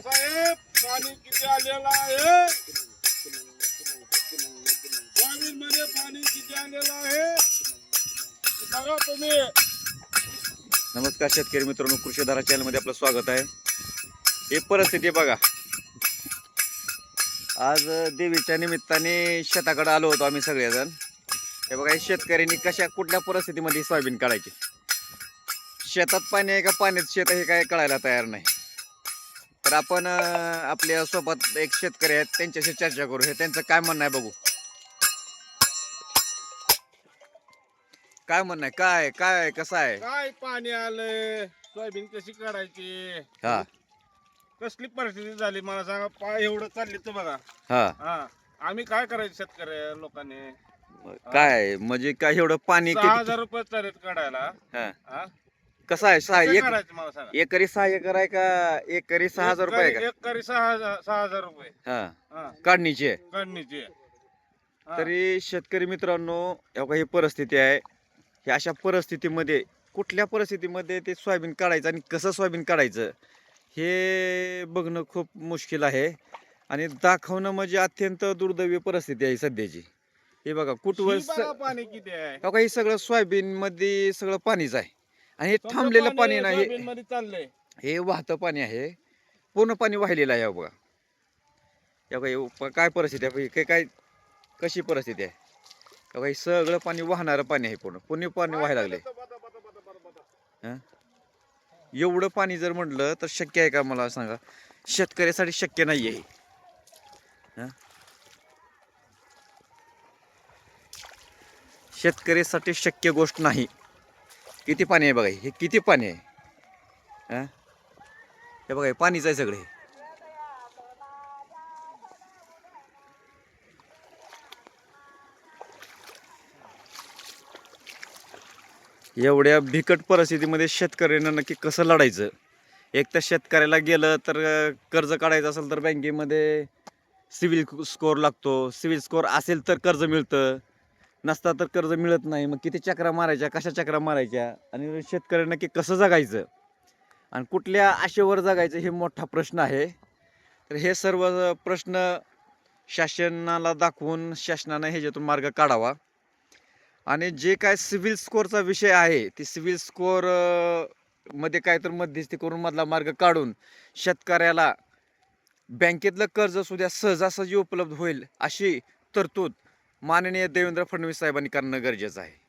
साहेब पाणी किती आलेलं आहे? सोयाबीन मध्ये पाणी किती आलेलं आहे? बघा तुम्ही. नमस्कार शेतकरी मित्रांनो कृषी धारा चॅनलमध्ये आपलं स्वागत आहे. ही परिस्थिती बघा. आज देवीच्या निमित्ताने शेताकडे आलो होतो आम्ही सगळेजण. हे बघा हे शेतकऱ्यांनी कशा कुठल्या परिस्थितीमध्ये सोयाबीन काढायची? शेतात पाणी आहे का पाण्यात शेत हे काय कळायला तयार नाही. तर आपण आपल्यासोबत एक शेतकरी आहेत त्यांच्याशी चर्चा करू. हे त्यांचं काय म्हणणं आहे बघू. काय म्हणणं आहे? काय काय कसं आहे? काय पाणी आलंय? सोयाबीन कशी काढायची? हा. कसली परिस्थिती झाली? मला सांगा पाय एवढं चालली तर बघा. हा. हा. आम्ही काय करायचं शेतकरी लोकांनी? काय म्हणजे काय एवढं पाणी सहा किती हजार रुपये चालेल काढायला. हा. हा? कसं आहे? सहा कसं एक काढायचं मला सांगा? एकरी सहा एकर आहे का एकरी सहा हजार रुपये आहे एक करी सहा हजार सहा हजार रुपये. का हा. हा. काढणीची. आहे काढणीची. हा. तरी शेतकरी मित्रांनो एवढा ही परिस्थिती आहे. ही अशा परिस्थितीमध्ये कुठल्या परिस्थितीमध्ये ते सोयाबीन काढायचं आणि कसं सोयाबीन काढायचं हे बघणं खूप मुश्किल आहे. आणि दाखवणं म्हणजे अत्यंत दुर्दैवी परिस्थिती आहे सध्याची. हे बघा कुठवर ही बघा पाणी किती आहे. बघा हे सगळं सोयाबीन मध्ये सगळं पाणीच आहे. आणि हे थांबलेलं पाणी नाही मध्ये चाललंय. हे वाहतं पाणी आहे पूर्ण पाणी वाहिलेलं आहे बघा. बघा हे प- काय परिस्थिती आहे? काय काय कशी परिस्थिती आहे? बघा हे सगळं पाणी वाहणारं पाणी आहे पूर्ण. पुणे पाणी व्हायला लागले एवढं पाणी जर म्हटलं तर शक्य आहे का मला सांगा? शेतकऱ्यासाठी शक्य नाही आहे हं? शेतकऱ्यासाठी शक्य गोष्ट नाही. किती पाणी आहे बघा हे किती पाणी आहे? हे? बघा हे पाणीच आहे सगळे. एवढ्या बिकट परिस्थितीमध्ये शेतकऱ्यांना नक्की कसं लढायचं? एक तर शेतकऱ्याला गेलं तर कर्ज काढायचं असेल तर बँकेमध्ये सिविल स्कोअर लागतो. सिविल स्कोअर असेल तर कर्ज मिळतं. नसता तर कर्ज मिळत नाही. मग किती चक्रा मारायच्या कशा चक्रा मारायच्या? आणि शेतकऱ्यांना की कसं जगायचं? आणि कुठल्या आशेवर जगायचं हे मोठा प्रश्न आहे. तर हे सर्व प्रश्न शासनाला दाखवून शासनानं ह्याच्यातून मार्ग काढावा. आणि जे काय सिव्हिल स्कोअरचा विषय आहे ते सिव्हिल स्कोअरमध्ये काय तर मध्यस्थी करून मधला मार्ग काढून शेतकऱ्याला बँकेतलं कर्ज सुद्धा सहजासहजी उपलब्ध होईल अशी तरतूद माननीय देवेंद्र फडणवीस साहेबांनी करणं गरजेचं आहे.